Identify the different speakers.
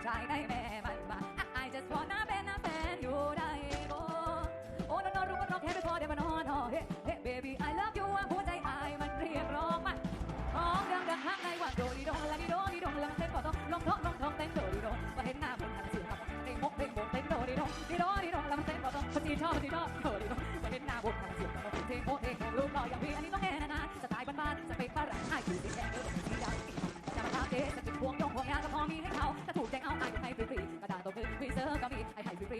Speaker 1: ผู้ชายได้แม่มันมา I just wanna เป็นแฟนอยู่ได้บ่โอ้นอนรู้ว่าเราแค่ไม่พอเดี๋ยวมานอนเฮ้เฮ้ baby I love you หัวใจอายมันเรียกร้องมาร้องดังดังข้างในว่าโดดีโดลาดีโดดีโดลังเต้นก็ต้องลองท้องลองท้องเต้นโดดีโดก็เห็นหน้าคนทางเสือครับเพลงมกเพลงบนเต้นโดดีโดดีโดดีโดลังเต้นก็ต้องคนที่ชอบคนที่ชอบโดดีโดก็เห็นหน้าบนทางเสือครับ ดาษตบมือฟรีเซอร์ก็มีไอ้ให้ฟ